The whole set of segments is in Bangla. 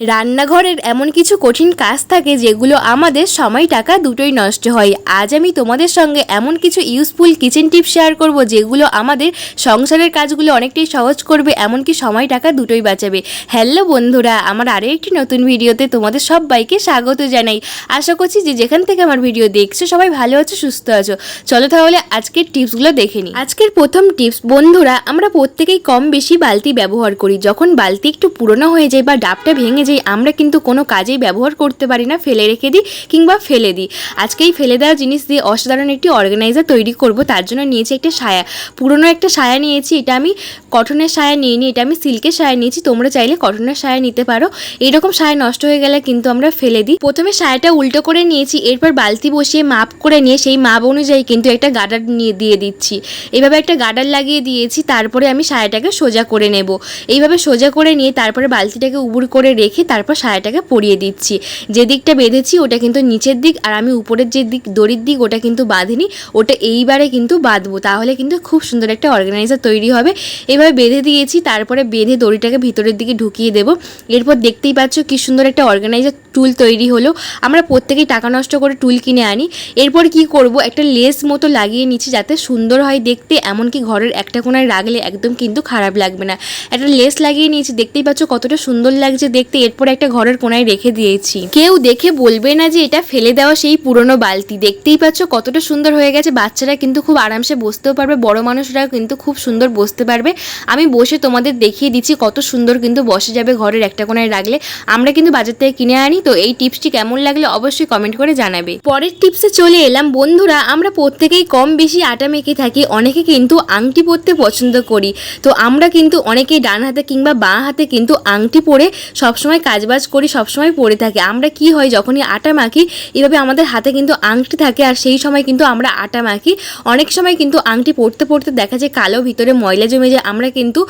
রান্নাঘরের এমন কিছু কঠিন কাজ থাকে যেগুলো আমাদের সময় টাকা দুটোই নষ্ট হয়। আজ আমি তোমাদের সঙ্গে এমন কিছু ইউজফুল কিচেন টিপস শেয়ার করব যেগুলো আমাদের সংসারের কাজগুলো অনেকটাই সহজ করবে, এমনকি সময় টাকা দুটোই বাঁচাবে। হ্যালো বন্ধুরা, আমার আরও একটি নতুন ভিডিওতে তোমাদের সবাইকে স্বাগত জানাই। আশা করছি যে যেখান থেকে আমার ভিডিও দেখছ সবাই ভালো আছো, সুস্থ আছো। চলো তাহলে আজকের টিপসগুলো দেখে নিই। আজকের প্রথম টিপস, বন্ধুরা, আমরা প্রত্যেকেই কম বেশি বালতি ব্যবহার করি। যখন বালতি একটু পুরনো হয়ে যায় বা ডাবটা ভেঙে যায় আমরা কিন্তু কোনো কাজেই ব্যবহার করতে পারি না, ফেলে রেখে দিই কিংবা ফেলে দিই। আজকে এই ফেলে দেওয়া জিনিস দিয়ে অসাধারণ একটি অর্গানাইজার তৈরি করব, তার জন্য নিয়েছি একটা সায়া। পুরনো একটা সায়া নিয়েছি, এটা আমি কটনের সায়া নিয়ে নিই এটা আমি সিল্কের সায়া নিয়েছি, তোমরা চাইলে কটনের সায়া নিতে পারো। এইরকম সায়া নষ্ট হয়ে গেলে কিন্তু আমরা ফেলে দিই। প্রথমে সায়াটা উল্টো করে নিয়েছি, এরপর বালতি বসিয়ে মাপ করে নিয়ে সেই মাপ অনুযায়ী কিন্তু একটা গার্ডার নিয়ে দিয়ে দিচ্ছি। এইভাবে একটা গার্ডার লাগিয়ে দিয়েছি, তারপরে আমি সায়াটাকে সোজা করে নেব। এইভাবে সোজা করে নিয়ে তারপরে বালতিটাকে উবুর করে রেখে তারপর সায়াটাকে পরিয়ে দিচ্ছি। যে দিকটা বেঁধেছি ওটা কিন্তু নিচের দিক, আর আমি উপরের যে দিক, দড়ির দিক, ওটা কিন্তু বাঁধিনি, ওটা এইবারে কিন্তু বাঁধবো। তাহলে কিন্তু খুব সুন্দর একটা অর্গানাইজার তৈরি হবে। এভাবে বেঁধে দিয়েছি, তারপরে বেঁধে দড়িটাকে ভিতরের দিকে ঢুকিয়ে দেবো। এরপর দেখতেই পাচ্ছ কি সুন্দর একটা অর্গানাইজার টুল তৈরি হলো। আমরা প্রত্যেকেই টাকা নষ্ট করে টুল কিনে আনি। এরপর কি করব? একটা লেস মতো লাগিয়ে নিচ্ছি যাতে সুন্দর হয় দেখতে, এমনকি ঘরের একটা কোনায় রাখলে একদম কিন্তু খারাপ লাগবে না। একটা লেস লাগিয়ে নিয়েছি, দেখতেই পাচ্ছ কতটা সুন্দর লাগছে দেখতে। এরপর একটা ঘরের কোনায় রেখে দিয়েছি। কেউ দেখে বলবে না যে এটা ফেলে দেওয়া সেই পুরনো বালতি। দেখতেই পাচ্ছ কতটা সুন্দর হয়ে গেছে। বাচ্চারা কিন্তু খুব আরামসে বসতেও পারবে। বড় মানুষরাও কিন্তু খুব সুন্দর বসতে পারবে। আমি বসে তোমাদের দেখিয়ে দিচ্ছি কত সুন্দর কিন্তু বসে যাবে ঘরের একটা কোনায় রাখলে। আমরা কিন্তু বাজার থেকে কিনে আনি। তো এই টিপসটি কেমন লাগলে অবশ্যই কমেন্ট করে জানাবে। পরের টিপসে চলে এলাম। বন্ধুরা, আমরা প্রত্যেকেই কম বেশি আটা মেখে থাকি। অনেকে কিন্তু আংটি পরতে পছন্দ করি। তো আমরা কিন্তু অনেকেই ডান হাতে কিংবা বাঁ হাতে কিন্তু আংটি পরে সবসময় কাজবাজ করি সবসময় পরে থাকে। আমরা কি হয়, যখনই আটা মাখি, এভাবে আমাদের হাতে কিন্তু আংটি থাকে আর সেই সময় কিন্তু আমরা আটা মাখি। অনেক সময় কিন্তু আংটি পরতে পড়তে দেখা যায় কালো ভিতরে ময়লা জমে যায়। আমরা কিন্তু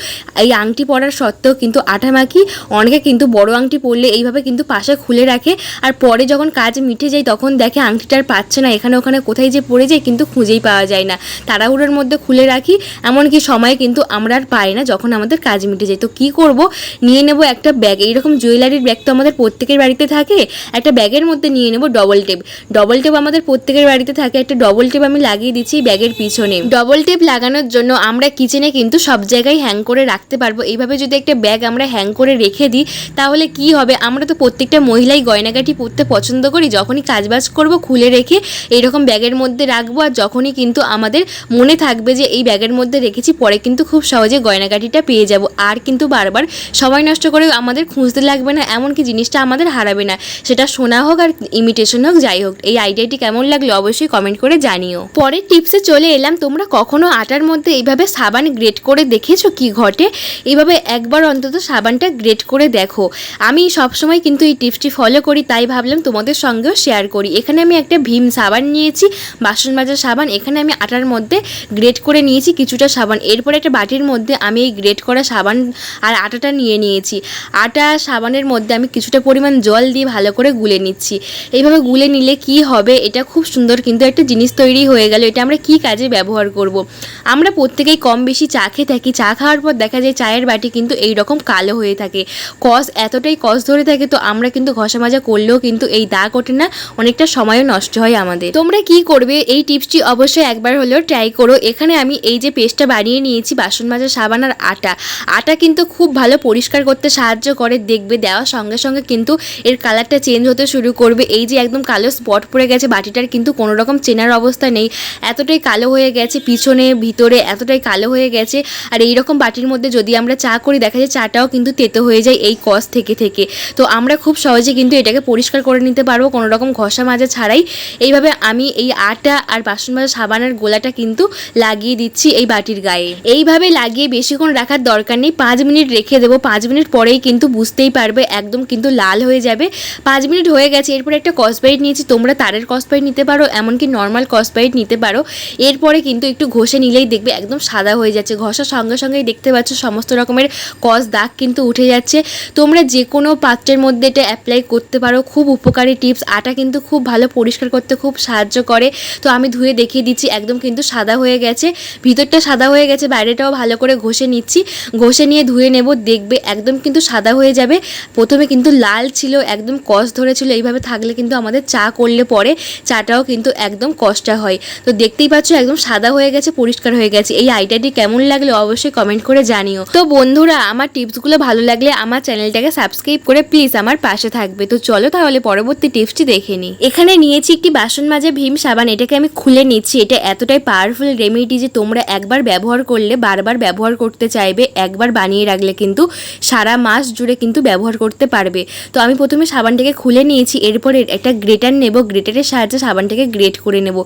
এই আংটি পরার সত্ত্বেও কিন্তু আটা মাখি। অনেকে কিন্তু বড় আংটি পরলে এইভাবে কিন্তু পাশে খুলে রাখে আর পরে যখন কাজ মিটে যায় তখন দেখে আংটিটা আর পাচ্ছে না। এখানে ওখানে কোথায় যে পড়ে যায় কিন্তু খুঁজেই পাওয়া যায় না। তাড়াহুড়োর মধ্যে খুলে রাখি, এমনকি সময় কিন্তু আমরা আর পাই না যখন আমাদের কাজ মিটে যায়। তো কি করব? নিয়ে নেব একটা ব্যাগ। এইরকম জুয়েলারির ব্যাগ তো আমাদের প্রত্যেকের বাড়িতে থাকে, একটা ব্যাগের মধ্যে নিয়ে নেব ডবল টেপ ডবল টেপ আমাদের প্রত্যেকের বাড়িতে থাকে, একটা ডবল টেপ আমি লাগিয়ে দিচ্ছি ব্যাগের পিছনে। ডবল টেপ লাগানোর জন্য আমরা কিচেনে কিন্তু সব জায়গায় হ্যাং করে রাখতে পারব। এইভাবে যদি একটা ব্যাগ আমরা হ্যাং করে রেখে দিই, তাহলে কি হবে? আমরা তো প্রত্যেকটা মহিলাই গয়নাগাটি পরতে পছন্দ করি, যখনই কাজবাজ করব খুলে রেখে এইরকম ব্যাগের মধ্যে রাখব, আর যখনই কিন্তু আমাদের মনে থাকবে যে এই ব্যাগের মধ্যে রেখেছি, পরে কিন্তু খুব সহজে গয়নাগাটিটা পেয়ে যাব। আর কিন্তু বারবার সময় নষ্ট করে আমাদের খুঁজতে লাগবে না এমনকি জিনিসটা আমাদের হারাবে না। সেটা শোনা হোক আর ইমিটেশন হোক, যাই হোক। এই আইডিয়াটি কেমন লাগল অবশ্যই কমেন্ট করে জানিও। পরের টিপসে চলে এলাম। তোমরা কখনো আটার মধ্যে এইভাবে সাবান গ্রেট করে দেখেছ কি ঘটে? এইভাবে একবার অন্তত সাবানটা গ্রেট করে দেখো। আমি সবসময় কিন্তু এই টিপসটি ফলো করি, তাই ভাবলাম তোমাদের সঙ্গেও শেয়ার করি। এখানে আমি একটা ভীম সাবান নিয়েছি, বাসন মাজার সাবান। এখানে আমি আটার মধ্যে গ্রেট করে নিয়েছি কিছুটা সাবান। এরপরে একটা বাটির মধ্যে আমি এই গ্রেট করা সাবান আর আটাটা নিয়ে নিয়েছি। আটা, সাবানের মধ্যে আমি কিছুটা পরিমাণ জল দিয়ে ভালো করে গুলে নিচ্ছি। এইভাবে গুলে নিলে কি হবে? এটা খুব সুন্দর কিন্তু একটা জিনিস তৈরি হয়ে গেল। এটা আমরা কি কাজে ব্যবহার করব। আমরা প্রত্যেকেই কম বেশি চা খেয়ে থাকি। চা খাওয়ার পর দেখা যায় চায়ের বাটি কিন্তু এই রকম কালো হয়ে থাকে। কস এতটাই কস ধরে থাকে তো আমরা কিন্তু ঘষা মাজা করলেও কিন্তু এই দাগ ওঠে না। অনেকটা সময়ও নষ্ট হয় আমাদের। তোমরা কি করবে? এই টিপসটি অবশ্যই একবার হলেও ট্রাই করো। এখানে আমি এই যে পেস্টটা বানিয়ে নিয়েছি, বাসন মাজা, সাবান আর আটা। আটা কিন্তু খুব ভালো পরিষ্কার করতে সাহায্য করে। দেখবে দেওয়ার সঙ্গে সঙ্গে কিন্তু এর কালারটা চেঞ্জ হতে শুরু করবে। এই যে একদম কালো স্পট পড়ে গেছে, বাটিটার কিন্তু কোনো রকম চেনার অবস্থা নেই। এতটাই কালো হয়ে গেছে, পিছনে, ভিতরে এতটাই কালো হয়ে গেছে। আর এই রকম বাটির মধ্যে যদি আমরা চা করি, দেখা যায় চাটাও কিন্তু তেতো হয়ে যায় এই কস থেকে থেকে। তো আমরা খুব সহজে কিন্তু এটাকে পরিষ্কার করে নিতে পারব, কোনো রকম ঘষা মাজা ছাড়াই। এইভাবে আমি এই আটা আর বাসন মাজা সাবানের গোলাটা কিন্তু লাগিয়ে দিচ্ছি এই বাটির গায়ে। এইভাবে লাগিয়ে বেশিক্ষণ রাখার দরকার নেই, পাঁচ মিনিট রেখে দেবো। পাঁচ মিনিট পরেই কিন্তু বুঝতেই পারবে একদম কিন্তু লাল হয়ে যাবে। পাঁচ মিনিট হয়ে গেছে, এরপর একটা কসবাইট নিয়েছি, তোমরা তারের কসবাইট নিতে পারো, এমনকি নর্মাল কসবাইট নিতে পারো। এরপরে কিন্তু একটু ঘষে নিলেই দেখবে একদম সাদা হয়ে যাচ্ছে, ঘষার সঙ্গে সঙ্গেই দেখতে পাচ্ছ সমস্ত রকমের কস দাগ কিন্তু উঠে যাচ্ছে। তোমরা যে কোনো পাত্রের মধ্যে এটা অ্যাপ্লাই করতে পারো, খুব উপকারী টিপস আটা কিন্তু খুব ভালো পরিষ্কার করতে খুব সাহায্য করে। তো আমি ধুয়ে দেখিয়ে দিচ্ছি, একদম কিন্তু সাদা হয়ে গেছে, ভিতরটা সাদা হয়ে গেছে, বাইরেটাও ভালো করে ঘষে নিচ্ছি। ঘষে নিয়ে ধুয়ে নেব, দেখবে একদম কিন্তু সাদা হয়ে যাবে। প্রথমে কিন্তু লাল ছিল, একদম কষ ধরেছিল, এইভাবে থাকলে কিন্তু আমাদের চা করলে পরে চাটাও কিন্তু একদম কষ্টা হয়। তো দেখতেই পাচ্ছ একদম সাদা হয়ে গেছে, পরিষ্কার হয়ে গেছে। এই আইডিয়াটি কেমন লাগল অবশ্যই কমেন্ট করে জানিও। তো বন্ধুরা, আমার টিপসগুলো ভালো লাগলে আমার চ্যানেলটাকে সাবস্ক্রাইব করে প্লিজ আমার পাশে থাকবে। তো চলো তাহলে পরবর্তী টিপসটি দেখে নিই। এখানে নিয়েছি একটি বাসন মাজা ভীম সাবান, এটাকে আমি খুলে নিচ্ছি। এটা এতটাই পাওয়ারফুল রেমেডি যে তোমরা একবার ব্যবহার করলে, বারবার ব্যবহার করতে চাইবে, একবার বানিয়ে রাখলে কিন্তু সারা মাস জুড়ে কিন্তু ব্যবহার করতে পারবে। তো আমি প্রথমে সাবানটাকে খুলে নিয়েছি, এরপরে একটা গ্রেটার নেব, গ্রেটারের সাহায্যে সাবানটাকে গ্রেট করে নেব।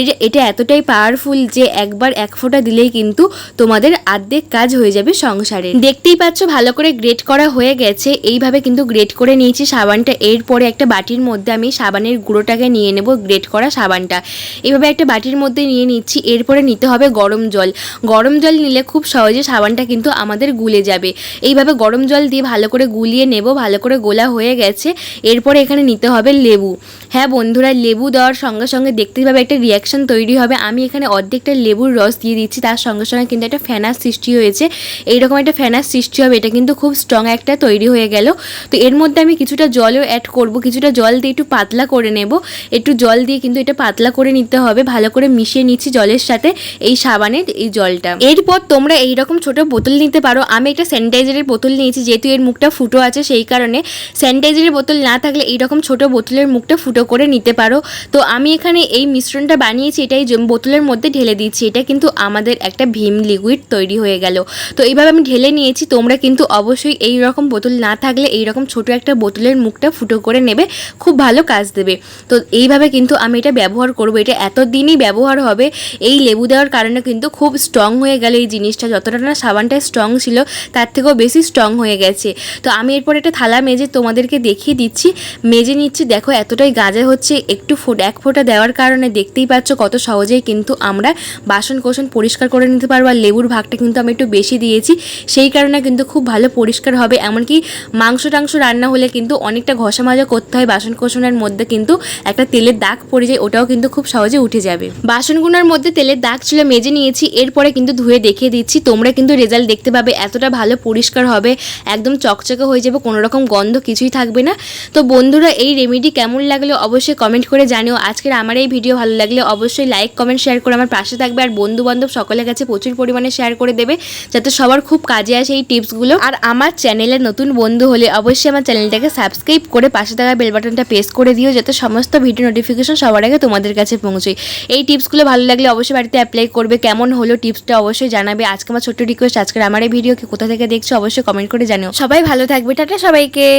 এটা এটা এতটাই পাওয়ারফুল যে একবার এক ফোঁটা দিলেই কিন্তু তোমাদের আর্ধেক কাজ হয়ে যাবে সংসারে। দেখতেই পাচ্ছ, ভালো করে গ্রেট করা হয়ে গেছে। এইভাবে কিন্তু গ্রেট করে নিয়েছি সাবানটা। এরপরে একটা বাটির মধ্যে আমি সাবানের গুঁড়োটাকে নিয়ে নেব, গ্রেট করা সাবানটা। এইভাবে একটা বাটির মধ্যে নিয়ে নিচ্ছি, এরপরে নিতে হবে গরম জল। গরম জল নিলে খুব সহজে সাবানটা কিন্তু আমাদের গুলে যাবে। এইভাবে গরম জল দিয়ে ভালো করে গুলিয়ে নেব ভালো করে গোলা হয়ে গেছে। এরপরে এখানে নিতে হবে লেবু। হ্যাঁ বন্ধুরা, লেবু দেওয়ার সঙ্গে সঙ্গে দেখতেই পাবে একটা রিয়াকশন তৈরি হবে। আমি এখানে অর্ধেকটা লেবুর রস দিয়ে দিচ্ছি, তার সঙ্গে সঙ্গে কিন্তু একটা ফ্যানার সৃষ্টি হয়েছে। এইরকম একটা ফ্যানার সৃষ্টি হবে, এটা কিন্তু খুব স্ট্রং একটা তৈরি হয়ে গেল। তো এর মধ্যে আমি কিছুটা জলও অ্যাড করব, কিছুটা জল দিয়ে একটু পাতলা করে নেব। একটু জল দিয়ে কিন্তু এটা পাতলা করে নিতে হবে, ভালো করে মিশিয়ে নিচ্ছি জলের সাথে এই সাবানের এই জলটা। এরপর তোমরা এইরকম ছোট বোতল নিতে পারো। আমি একটা স্যানিটাইজারের বোতল নিয়েছি, যেহেতু এর মুখটা ফুটো আছে সেই কারণে। স্যানিটাইজারের বোতল না থাকলে এইরকম ছোট বোতলের মুখটা ফুটো করে নিতে পারো। তো আমি এখানে এই মিশ্রণটা বানিয়েছি, এটাই বোতলের মধ্যে ঢেলে দিচ্ছি। এটা কিন্তু আমাদের একটা ভীম লিকুইড তৈরি হয়ে গেল। তো এইভাবে আমি ঢেলে নিয়েছি, তোমরা কিন্তু অবশ্যই এই রকম বোতল না থাকলে এই রকম ছোট একটা বোতলের মুখটা ফুটো করে নেবে, খুব ভালো কাজ দেবে। তো এইভাবে কিন্তু আমি এটা ব্যবহার করব। এটা এত দিনই ব্যবহার হবে, এই লেবু দেওয়ার কারণে কিন্তু খুব স্ট্রং হয়ে গেল এই জিনিসটা। যতটা না সাবানটা স্ট্রং ছিল, তার থেকেও বেশি স্ট্রং হয়ে গেছে। তো আমি এরপর একটা থালা মেজে তোমাদেরকে দেখিয়ে দিচ্ছি। মেজে নিচ্ছি, দেখো এতটাই গাজা হচ্ছে একটু ফোট এক ফোঁটা দেওয়ার কারণে দেখতেই পাচ্ছ কত সহজেই কিন্তু আমরা বাসন কোসন পরিষ্কার করে নিতে পারব আর লেবুর ভাগটা কিন্তু আমি একটু বেশি দিয়েছি। সেই কারণে কিন্তু খুব ভালো পরিষ্কার হবে। এমনকি মাংস টাংস রান্না হলে কিন্তু অনেকটা ঘষা মাজা করতে হয় বাসন কোসনের মধ্যে কিন্তু একটা তেলের দাগ পড়ে যায়, ওটাও কিন্তু খুব সহজে উঠে যাবে। বাসনগুলোর মধ্যে তেলের দাগ ছিল মেজে নিয়েছি, এরপরে কিন্তু ধুয়ে দেখিয়ে দিচ্ছি। তোমরা কিন্তু রেজাল্ট দেখতে পাবে, এতটা ভালো পরিষ্কার হবে, একদম চকচকে হয়ে যাবে, কোনো রকম গন্ধ কিছুই থাকবে না। তো বন্ধুরা, এই রেমেডি কেমন লাগল অবশ্যই কমেন্ট করে জানিও। আজকের আমার এই ভিডিও ভালো লাগলে অবশ্যই লাইক কমেন্ট শেয়ার করে আমার পাশে থাকবে। আর বন্ধু বান্ধব সকলের কাছে প্রচুর পরিমাণে শেয়ার করে দেবে, যাতে সবার খুব কাজে আসে এই টিপসগুলো আর আমার চ্যানেলে নতুন বন্ধু হলে অবশ্যই আমার চ্যানেলটাকে সাবস্ক্রাইব করে পাশে থাকা বেল বাটনটা প্রেস করে দিও, যাতে সমস্ত ভিডিও নোটিফিকেশন সবার আগে তোমাদের কাছে পৌঁছয়। এই টিপসগুলো ভালো লাগলে অবশ্যই বাড়িতে অ্যাপ্লাই করবে। কেমন হলো টিপসটা অবশ্যই জানাবে। আজকে আমার ছোট্ট রিকোয়েস্ট আজকের আমার এই ভিডিওকে কোথা থেকে দেখছ, অবশ্যই কমেন্ট করে জানিও। সবাই ভালো থাকবে। টাটা সবাইকে।